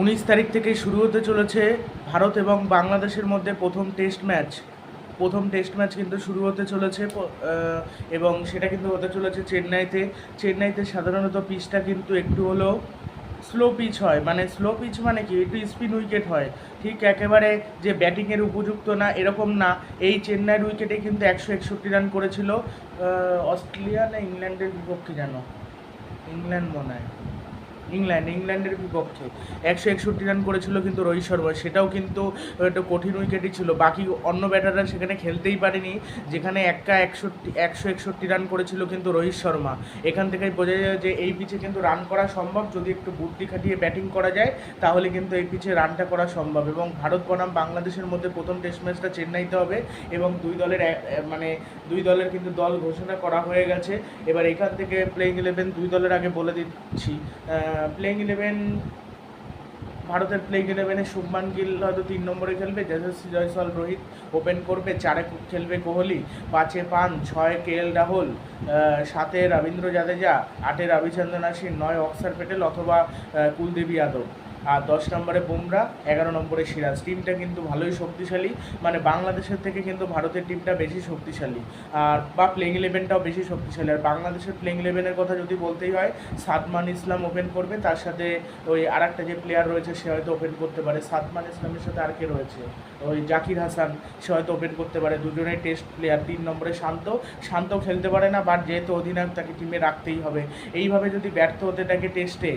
উনিশ তারিখ থেকে শুরু হতে চলেছে ভারত এবং বাংলাদেশের মধ্যে প্রথম টেস্ট ম্যাচ। প্রথম টেস্ট ম্যাচ কিন্তু শুরু হতে চলেছে এবং সেটা কিন্তু হতে চলেছে চেন্নাইতে। চেন্নাইতে সাধারণত পিচটা কিন্তু একটু হলেও স্লো পিচ হয়। মানে স্লো পিচ মানে কি? একটু স্পিন উইকেট হয়। ঠিক একেবারে যে ব্যাটিংয়ের উপযুক্ত না, এরকম না। এই চেন্নাইয়ের উইকেটে কিন্তু একশো একষট্টি রান করেছিল। অস্ট্রেলিয়া না ইংল্যান্ডের বিপক্ষে যেন ইংল্যান্ড মনে হয়। ইংল্যান্ড, ইংল্যান্ডের বিপক্ষে। একশো একষট্টি রান করেছিল কিন্তু রোহিত শর্মা, সেটাও কিন্তু একটা কঠিন উইকেটই ছিল। বাকি অন্য ব্যাটাররা সেখানে খেলতেই পারেনি, যেখানে একা একষট্টি, একশো একষট্টি রান করেছিল কিন্তু রোহিত শর্মা। এখান থেকেই বোঝা যায় যে এই পিচে কিন্তু রান করা সম্ভব। যদি একটু বুদ্ধি খাটিয়ে ব্যাটিং করা যায়, তাহলে কিন্তু এই পিচে রানটা করা সম্ভব। এবং ভারত বনাম বাংলাদেশের মধ্যে প্রথম টেস্ট ম্যাচটা চেন্নাইতে হবে এবং দুই দলের মানে দুই দলের কিন্তু দল ঘোষণা করা হয়ে গেছে। এবার এখান থেকে প্লেইং ইলেভেন দুই দলের আগে বলে দিচ্ছি। প্লেইং ইলেভেন ভারতের প্লেইং ইলেভেনে শুভমান গিল হয়তো তিন নম্বরে খেলবে, যশস্বী জয়সল রোহিত ওপেন করবে, চারে খেলবে কোহলি, পাঁচে পান, ছয় কে এল রাহুল সাতে রবীন্দ্র জাদেজা, আটে রবিচন্দ্রন আশ্বিন, নয় অক্সার পেটেল অথবা কুলদেবী যাদব। আর দশ নম্বরে বুমরা, এগারো নম্বরে সিরাজ। টিমটা কিন্তু ভালোই শক্তিশালী। মানে বাংলাদেশের থেকে কিন্তু ভারতের টিমটা বেশি শক্তিশালী। আর বা প্লেইং ইলেভেনটাও বেশি শক্তিশালী। আর বাংলাদেশের প্লেইং ইলেভেনের কথা যদি বলতেই হয়, সাদমান ইসলাম ওপেন করবে। তার সাথে ওই আর একটা যে প্লেয়ার রয়েছে, সে হয়তো ওপেন করতে পারে। সাদমান ইসলামের সাথে আর কে রয়েছে? ওই জাকির হাসান, সে হয়তো ওপেন করতে পারে। দুজনেই টেস্ট প্লেয়ার তিন নম্বরে শান্ত। শান্ত খেলতে পারে না বাট যেহেতু অধিনায়ক, তাকে টিমে রাখতেই হবে। এইভাবে যদি ব্যর্থ হতে থাকে টেস্টে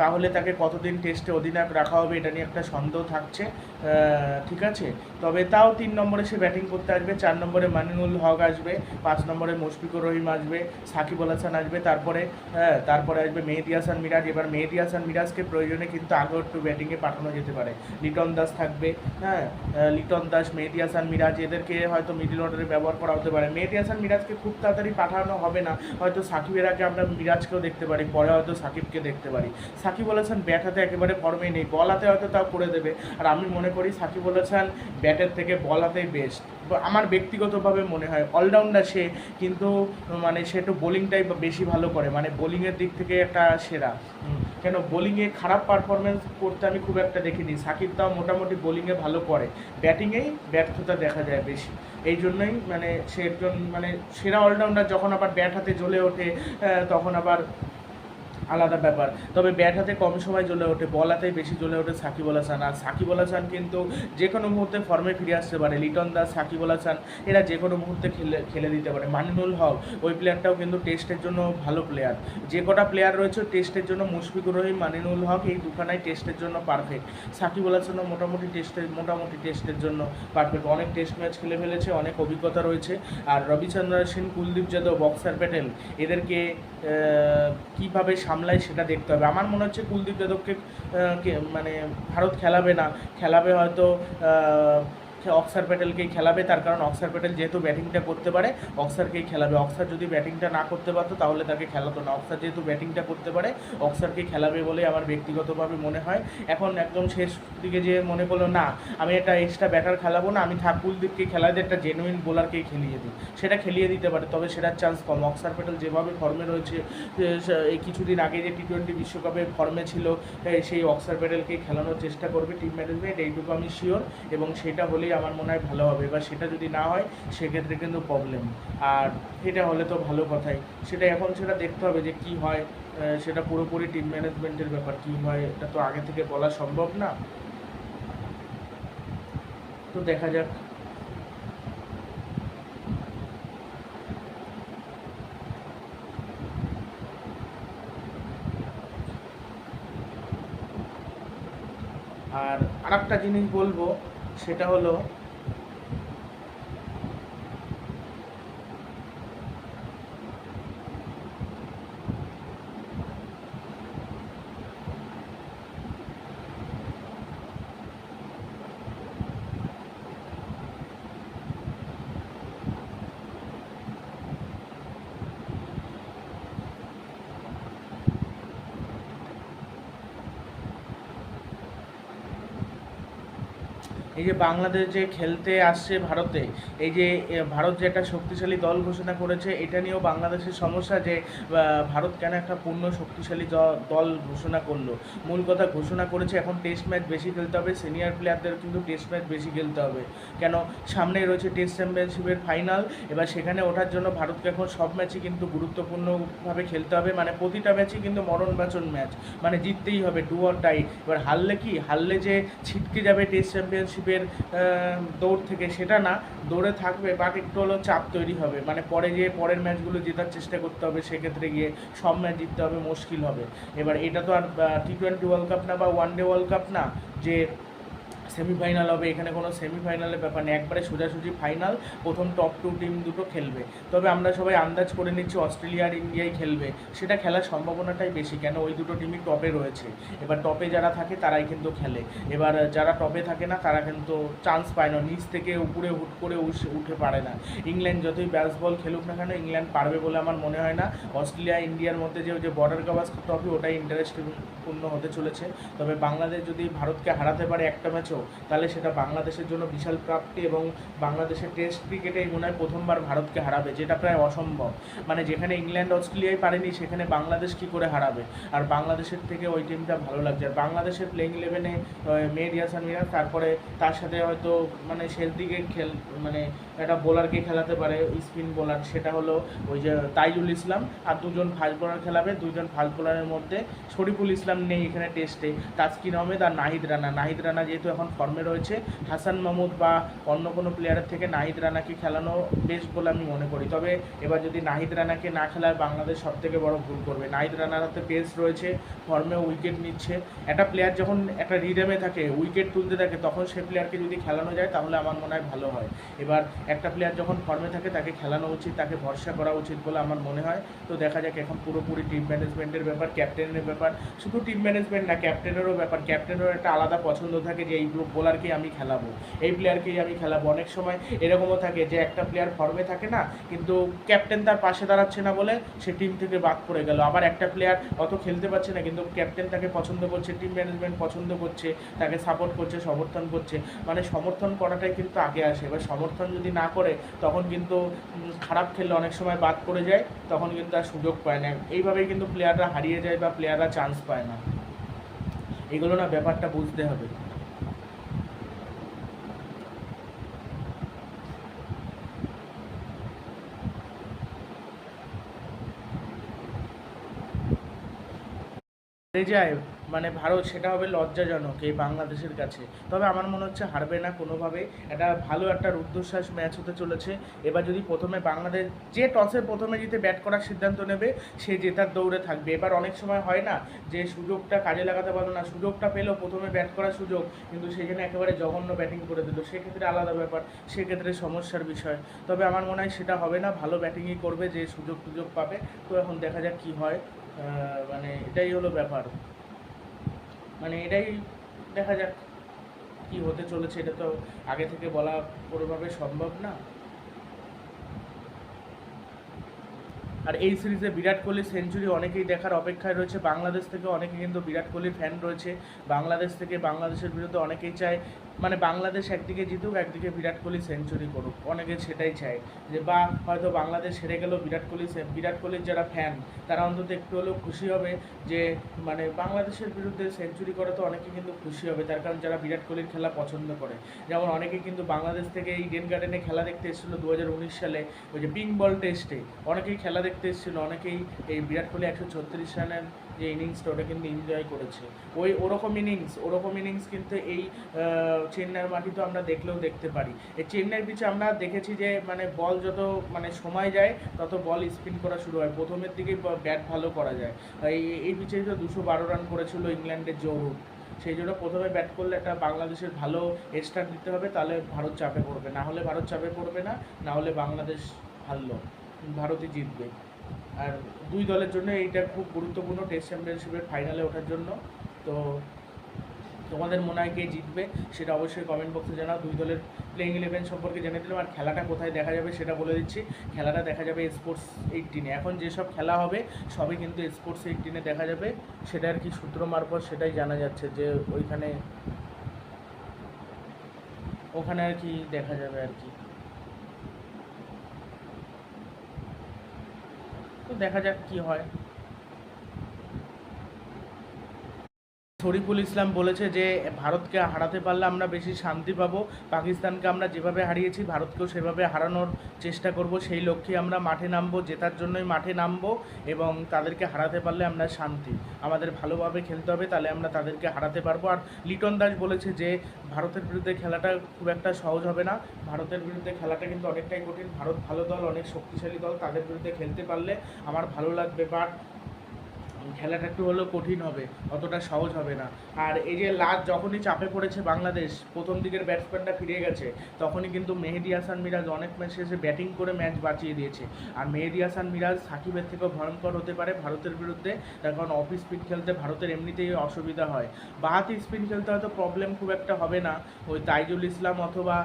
তাহলে তাকে কতদিন টেস্টে অধিনায়ক রাখা হবে, এটা নিয়ে একটা সন্দেহ থাকছে। ঠিক আছে? তবে তাও তিন নম্বরে সে ব্যাটিং করতে আসবে, চার নম্বরে মানিনুল হক আসবে, পাঁচ নম্বরে মুশফিকুর রহিম আসবে, সাকিব আল হাসান আসবে, তারপরে হ্যাঁ তারপরে আসবে মেহেদি হাসান মিরাজ। এবার মেহেদি হাসান মিরাজকে প্রয়োজনে কিন্তু আগেও একটু ব্যাটিংয়ে পাঠানো যেতে পারে। লিটন দাস থাকবে হ্যাঁ লিটন দাস, মেহেদি হাসান মিরাজ, এদেরকে হয়তো মিডিল অর্ডারে ব্যবহার করা হতে পারে। মেহেদি হাসান মিরাজকে খুব তাড়াতাড়ি পাঠানো হবে না, হয়তো সাকিবের আগে আমরা মিরাজকেও দেখতে পারি, পরে হয়তো সাকিবকে দেখতে পারি। সাকিব আল হাসান ব্যাট হাতে একেবারে ফর্মে নেই বল হাতে হয়তো তাও করে দেবে। আর আমি মনে করি সাকিব আল হাসান ব্যাটের থেকে বল হাতেই বেস্ট আমার ব্যক্তিগতভাবে মনে হয় অলরাউন্ডার সে, কিন্তু মানে সে একটু বোলিংটাই বেশি ভালো করে। মানে বোলিংয়ের দিক থেকে একটা সেরা। কেন বোলিংয়ে খারাপ পারফরমেন্স করতে আমি খুব একটা দেখিনি। সাকিব তাও মোটামুটি বোলিংয়ে ভালো করে। ব্যাটিংয়েই ব্যর্থতা দেখা যায় বেশি। এই জন্যই মানে সে একজন মানে সেরা অলরাউন্ডার যখন আবার ব্যাট হাতে জ্বলে ওঠে তখন আবার আলাদা ব্যাপার। তবে ব্যাট হাতে কম সময় জ্বলে ওঠে, বল হাতেই বেশি জ্বলে ওঠে সাকিব আল হাসান। আর সাকিব আল হাসান কিন্তু যে কোনো মুহূর্তে ফর্মে ফিরে আসতে পারে। লিটন দাস, সাকিব আল হাসান, এরা যে কোনো মুহূর্তে খেলে খেলে দিতে পারে। মানিনুল হক, ওই প্লেয়ারটাও কিন্তু টেস্টের জন্য ভালো প্লেয়ার যে কটা প্লেয়ার রয়েছে টেস্টের জন্য মুশফিকুর রহিম, মানিনুল হক, এই দুখানাই টেস্টের জন্য পারফেক্ট সাকিব আল হাসানও মোটামুটি টেস্টের মোটামুটি টেস্টের জন্য পারফেক্ট অনেক টেস্ট ম্যাচ খেলে ফেলেছে, অনেক অভিজ্ঞতা রয়েছে। আর রবিচন্দ্র সেন কুলদীপ যাদব বক্সার প্যাটেল, এদেরকে কীভাবে সামলায় সেটা দেখতে হবে। আমার মনে হচ্ছে কুলদীপ যাদবকে মানে ভারত খেলাবে না। খেলাবে হয়তো আহ, অক্সার প্যাটেলকেই খেলাবে তার কারণ অক্সার প্যাটেল যেহেতু ব্যাটিংটা করতে পারে অক্সারকেই খেলাবে। অক্সার যদি ব্যাটিংটা না করতে পারতো তাহলে তাকে খেলাতো না। অক্সার যেহেতু ব্যাটিংটা করতে পারে অক্সারকেই খেলাবে বলে আমার ব্যক্তিগতভাবে মনে হয়। এখন একদম শেষ দিকে যে মনে করল না আমি একটা এক্সট্রা ব্যাটার খেলাবো না আমি থাক কুলদীপকে খেলাতে একটা জেনুইন বোলারকেই খেলিয়ে দিই। সেটা খেলিয়ে দিতে পারে তবে সেটার চান্স কম। অক্সার প্যাটেল যেভাবে ফর্মে রয়েছে সে- এই কিছুদিন আগে যে টি টোয়েন্টি বিশ্বকাপে ফর্মে ছিল সেই অক্সার প্যাটেলকে খেলানোর চেষ্টা করবে টিম ম্যানেজমেন্ট এইটুকু আমি শিওর এবং সেটা হলেই আমার মনে হয় ভালো হবে। এবার সেটা যদি না হয়, সেক্ষেত্রে কিন্তু প্রবলেম আর এটা হলে তো ভালো কথাই। সেটা এখন সেটা দেখতে হবে যে কি হয়। সেটা পুরোপুরি টিম ম্যানেজমেন্টের ব্যাপার। কি হয়, এটা তো আগে থেকে বলা সম্ভব না। তো দেখা যাক। আর আরেকটা জিনিস বলব সেটা হলো এই যে বাংলাদেশ যে খেলতে আসছে ভারতে, এই যে ভারত যে একটা শক্তিশালী দল ঘোষণা করেছে, এটা নিয়েও বাংলাদেশের সমস্যা যে ভারত কেন একটা পূর্ণ শক্তিশালী দল ঘোষণা করল। মূল কথা ঘোষণা করেছে, এখন টেস্ট ম্যাচ বেশি খেলতে হবে সিনিয়র প্লেয়ারদের কিন্তু টেস্ট ম্যাচ বেশি খেলতে হবে। কেন? সামনেই রয়েছে টেস্ট চ্যাম্পিয়নশিপের ফাইনাল এবার সেখানে ওঠার জন্য ভারতকে এখন সব ম্যাচই কিন্তু গুরুত্বপূর্ণভাবে খেলতে হবে মানে প্রতিটা ম্যাচই কিন্তু মরণ বাচন ম্যাচ মানে জিততেই হবে ডু অর ডাই এবার হারলে কি? হারলে যে ছিটকে যাবে টেস্ট চ্যাম্পিয়নশিপের দৌড় থেকে সেটা না, দৌড়ে থাকবে বাট একটু হলেও চাপ তৈরি হবে। মানে পরে গিয়ে পরের ম্যাচগুলো জেতার চেষ্টা করতে হবে, সেক্ষেত্রে গিয়ে সব ম্যাচ জিততে হবে, মুশকিল হবে। এবার এটা তো আর টি টোয়েন্টি ওয়ার্ল্ড কাপ না বা ওয়ান ডে ওয়ার্ল্ড কাপ না, যে সেমিফাইনাল হবে, এখানে কোনো সেমিফাইনালের ব্যাপার নেই, একবারে সোজাসুজি ফাইনাল প্রথম টপ টু টিম দুটো খেলবে। তবে আমরা সবাই আন্দাজ করে নিচ্ছি অস্ট্রেলিয়া আর ইন্ডিয়াই খেলবে। সেটা খেলার সম্ভাবনাটাই বেশি, কেন ওই দুটো টিমই টপে রয়েছে। এবার টপে যারা থাকে, তারাই কিন্তু খেলে। এবার যারা টপে থাকে না, তারা কিন্তু চান্স পায় না, নিচ থেকে উপরে হুট করে উঠে পারে না। ইংল্যান্ড যতই ব্যাস বল খেলুক না কেন, ইংল্যান্ড পারবে বলে আমার মনে হয় না। অস্ট্রেলিয়া, ইন্ডিয়ার মধ্যে যে যে বর্ডার গাভাস্কর ট্রফি ওটাই ইন্টারেস্টপূর্ণ হতে চলেছে। তবে বাংলাদেশ যদি ভারতকে হারাতে পারে একটা ম্যাচও তাহলে সেটা বাংলাদেশের জন্য বিশাল প্রাপ্তি এবং বাংলাদেশের টেস্ট ক্রিকেটেই মনে হয় প্রথমবার ভারতকে হারাবে, যেটা প্রায় অসম্ভব। মানে যেখানে ইংল্যান্ড অস্ট্রেলিয়াই পারেনি, সেখানে বাংলাদেশ কি করে হারাবে? আর বাংলাদেশের থেকে ওই টিমটা ভালো লাগছে। আর বাংলাদেশের প্লেইং ইলেভেনে মেহেদি হাসান মিরাজ, তারপরে তার সাথে হয়তো মানে শেষ দিকে খেল মানে একটা বোলারকে খেলাতে পারে স্পিন বোলার সেটা হলো ওই যে তাইজুল ইসলাম। আর দুজন ফাস্ট বোলার খেলাবে দুজন ফাস্ট বোলারের মধ্যে শরীফুল ইসলাম নেই এখানে টেস্টে তাসকিন আহমেদ আর নাহিদ রানা। নাহিদ রানা যেহেতু এখন ফর্মে রয়েছে। হাসান মাহমুদ বা অন্য কোনো প্লেয়ারের থেকে নাহিদ রানাকে খেলানো বেশ বলে আমি মনে করি। তবে এবার যদি নাহিদ রানাকে না খেলায় বাংলাদেশ সব থেকে বড় ভুল করবে। নাহিদ রানার হাতে পেস রয়েছে ফর্মে উইকেট নিচ্ছে। একটা প্লেয়ার যখন একটা রিডেমে থাকে উইকেট তুলতে থাকে, তখন সে প্লেয়ারকে যদি খেলানো যায়, তাহলে আমার মনে হয় ভালো হয়। এবার একটা প্লেয়ার যখন ফর্মে থাকে, তাকে খেলানো উচিত, তাকে ভরসা করা উচিত বলে আমার মনে হয়। তো দেখা যাক এখন পুরোপুরি টিম ম্যানেজমেন্টের ব্যাপার ক্যাপ্টেনের ব্যাপার। শুধু টিম ম্যানেজমেন্ট না ক্যাপ্টেনেরও ব্যাপার। ক্যাপ্টেনেরও একটা আলাদা পছন্দ থাকে যে, এই বোলারকেই আমি খেলাবো। এই প্লেয়ারকেই আমি খেলাবো। অনেক সময় এরকমও থাকে যে একটা প্লেয়ার ফর্মে থাকে না, কিন্তু ক্যাপ্টেন তার পাশে দাঁড়াচ্ছে না বলে সে টিম থেকে বাদ পড়ে গেল। আবার একটা প্লেয়ার অত খেলতে পারছে না, কিন্তু ক্যাপ্টেন তাকে পছন্দ করছে টিম ম্যানেজমেন্ট পছন্দ করছে, তাকে সাপোর্ট করছে, সমর্থন করছে। মানে সমর্থন করাটাই কিন্তু আগে আসে। এবার সমর্থন যদি না করে, তখন কিন্তু খারাপ খেললে অনেক সময় বাদ পড়ে যায়, তখন কিন্তু আর সুযোগ পায় না। এইভাবেই কিন্তু প্লেয়াররা হারিয়ে যায় বা প্লেয়াররা চান্স পায় না। এগুলো না ব্যাপারটা বুঝতে হবে। হেরে যায় মানে ভারত সেটা হবে লজ্জাজনক এই বাংলাদেশের কাছে। তবে আমার মনে হচ্ছে হারবে না কোনোভাবেই এটা ভালো একটা রুদ্ধশ্বাস ম্যাচ হতে চলেছে। এবার যদি প্রথমে বাংলাদেশ, যে টসে প্রথমে জিতে ব্যাট করার সিদ্ধান্ত নেবে, সে জেতার দৌড়ে থাকবে। এবার অনেক সময় হয় না যে সুযোগটা কাজে লাগাতে পারল না, সুযোগটা পেল প্রথমে ব্যাট করার সুযোগ, কিন্তু সেখানে একেবারে জঘন্য ব্যাটিং করে দিল। সেক্ষেত্রে আলাদা ব্যাপার, সেক্ষেত্রে সমস্যার বিষয়। তবে আমার মনে হয় সেটা হবে না। ভালো ব্যাটিংই করবে যে সুযোগ সুযোগ পাবে। তো এখন দেখা যাক কী হয়। মানে এটাই হলো ব্যাপার। মানে এটাই দেখা যাক কি হতে চলেছে, এটা তো আগে থেকে বলা কোনোভাবে সম্ভব না। আর এই সিরিজে বিরাট কোহলি সেঞ্চুরি অনেকেই দেখার অপেক্ষায় রয়েছে। বাংলাদেশ থেকে অনেকে কিন্তু বিরাট কোহলির ফ্যান রয়েছে। বাংলাদেশ থেকে বাংলাদেশের বিরুদ্ধে অনেকেই চায় মানে বাংলাদেশ একদিকে জিতুক, একদিকে বিরাট কোহলি সেঞ্চুরি করুক। অনেকে সেটাই চায় যে, বা হয়তো বাংলাদেশ হেরে গেলেও বিরাট কোহলি বিরাট কোহলির যারা ফ্যান, তারা অন্তত একটু হলেও খুশি হবে যে মানে বাংলাদেশের বিরুদ্ধে সেঞ্চুরি করে তো অনেকে কিন্তু খুশি হবে। তার কারণ যারা বিরাট কোহলির খেলা পছন্দ করে। যেমন অনেকে কিন্তু বাংলাদেশ থেকে এই ডেন গার্ডেনে খেলা দেখতে এসেছিল দু হাজার উনিশ সালে, ওই যে পিঙ্ক বল টেস্টে অনেকেই খেলা দেখতে এসেছিল অনেকেই এই বিরাট কোহলি একশো ছত্রিশ রানের যে ইনিংসটা ওটা কিন্তু এনজয় করেছে। ওই ওরকম ইনিংস ওরকম ইনিংস কিন্তু এই চেন্নাইয়ের মাটিতে আমরা দেখলেও দেখতে পারি। এই চেন্নাইয়ের পিছে আমরা দেখেছি যে মানে বল যত মানে সময় যায়, তত বল স্পিন করা শুরু হয়। প্রথমের দিকেই ব্যাট ভালো করা যায়। এই পিছে তো দুশো বারো রান করেছিল ইংল্যান্ডের জহুর সেই জন্য প্রথমে ব্যাট করলে একটা বাংলাদেশের ভালো স্টার্ট দিতে হবে, তাহলে ভারত চাপে পড়বে। না হলে ভারত চাপে পড়বে না না হলে বাংলাদেশ হারলো। ভারতই জিতবে। আর দুই দলের জন্য এইটা খুব গুরুত্বপূর্ণ টেস্ট চ্যাম্পিয়নশিপের ফাইনালে ওঠার জন্য। তো তোমাদের মনে হয় কে জিতবে সেটা অবশ্যই কমেন্ট বক্সে জানাও। দুই দলের প্লেইং ইলেভেন সম্পর্কে জেনে দিলাম আর খেলাটা কোথায় দেখা যাবে সেটা বলে দিচ্ছি। খেলাটা দেখা যাবে স্পোর্টস এইটিনে এখন যেসব খেলা হবে, সবই কিন্তু স্পোর্টস এইটিনে দেখা যাবে। সেটা আর কি সূত্র মারফত সেটাই জানা যাচ্ছে যে ওইখানে ওখানে আর কি দেখা যাবে আর কি। তো দেখা যাক কি হয়। শরীফুল ইসলাম বলেছে যে, ভারতকে হারাতে পারলে আমরা বেশি শান্তি পাবো, পাকিস্তানকে আমরা যেভাবে হারিয়েছি, ভারতকেও সেভাবে হারানোর চেষ্টা করব, সেই লক্ষ্যে আমরা মাঠে নামবো, জেতার জন্যই মাঠে নামবো এবং তাদেরকে হারাতে পারলে আমরা শান্তি। আমাদের ভালোভাবে খেলতে হবে, তাহলে আমরা তাদেরকে হারাতে পারব। আর লিটন দাস বলেছে যে, ভারতের বিরুদ্ধে খেলাটা খুব একটা সহজ হবে না। ভারতের বিরুদ্ধে খেলাটা কিন্তু অনেকটাই কঠিন। ভারত ভালো দল, অনেক শক্তিশালী দল, তাদের বিরুদ্ধে খেলতে পারলে আমার ভালো লাগবে। বাট খেলাটা একটু হলেও কঠিন হবে, অতটা সহজ হবে না। আর এই যে লাস্ট যখনই চাপে পড়েছে বাংলাদেশ, প্রথম দিকের ব্যাটসম্যানটা ফিরে গেছে, তখনই কিন্তু মেহেদি হাসান মিরাজ অনেক ম্যাচে শেষে ব্যাটিং করে ম্যাচ বাঁচিয়ে দিয়েছে। আর মেহেদি হাসান মিরাজ সাকিবের থেকেও ভয়ঙ্কর হতে পারে ভারতের বিরুদ্ধে, তার কারণ অফ স্পিন খেলতে ভারতের এমনিতেই অসুবিধা হয়। বাহাতি স্পিন খেলতে হয়তো প্রবলেম খুব একটা হবে না, ওই তাইজুল ইসলাম অথবা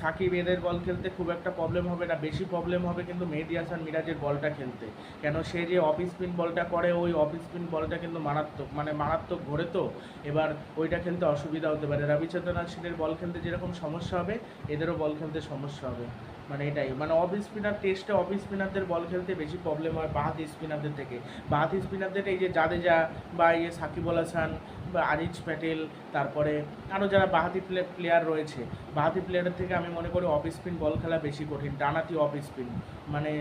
সাকিব এদের বল খেলতে খুব একটা প্রবলেম হবে না, বেশি প্রবলেম হবে কিন্তু মেহেদি হাসান মিরাজের বলটা খেলতে। কেন সে যে অফ স্পিন বলটা করে, ওই অফ স্পিন বলটা কিন্তু মারাত্মক মানে মারাত্মক ঘোরে তো। এবার ওইটা খেলতে অসুবিধা হতে পারে। রবিচন্দ্রন অশ্বিনের বল খেলতে যেরকম সমস্যা হবে, এদেরও বল খেলতে সমস্যা হবে। মানে এটাই মানে অফ স্পিনার টেস্টে অফ স্পিনারদের বল খেলতে বেশি প্রবলেম হয় বাহাতি স্পিনারদের থেকে। বাহাতি স্পিনারদের এই যে জাদেজা বা এই যে সাকিব আল হাসান বা আরিজ প্যাটেল, তারপরে আরও যারা বাহাতি প্লেয়ার রয়েছে বাহাতি প্লেয়ারের থেকে আমি মনে করি অফ স্পিন বল খেলা বেশি কঠিন ডানাতি অফ স্পিন মানে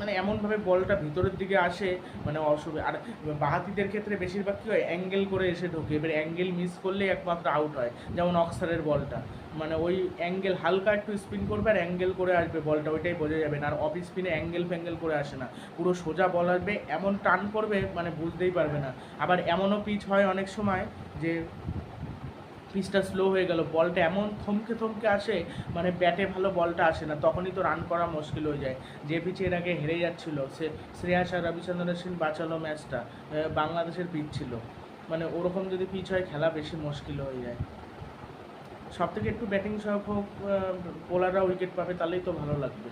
মানে এমনভাবে বলটা ভিতরের দিকে আসে মানে অসুবিধা আর বাহাতিদের ক্ষেত্রে বেশিরভাগ কী হয়, অ্যাঙ্গেল করে এসে ঢোকে। এবার অ্যাঙ্গেল মিস করলেই একমাত্র আউট হয়, যেমন অক্সারের বলটা। মানে ওই অ্যাঙ্গেল হালকা একটু স্পিন করবে আর অ্যাঙ্গেল করে আসবে বলটা, ওইটাই বোঝা যাবে না। আর অফ স্পিনে অ্যাঙ্গেল ফ্যাঙ্গেল করে আসে না। পুরো সোজা বল আসবে, এমন টান করবে মানে বুঝতেই পারবে না। আবার এমনও পিচ হয় অনেক সময় যে পিচটা স্লো হয়ে গেল বলটা এমন থমকে থমকে আসে মানে ব্যাটে ভালো বলটা আসে না, তখনই তো রান করা মুশকিল হয়ে যায়। যে পিচে এর আগে হেরে যাচ্ছিল, সে শ্রেয়াস আর রবিচন্দ্রন সিং বাঁচালো ম্যাচটা বাংলাদেশের পিচ ছিল। মানে ওরকম যদি পিচ হয়, খেলা বেশি মুশকিল হয়ে যায়। সব থেকে একটু ব্যাটিং সহ হোক বোলাররা উইকেট পাবে, তাহলেই তো ভালো লাগবে।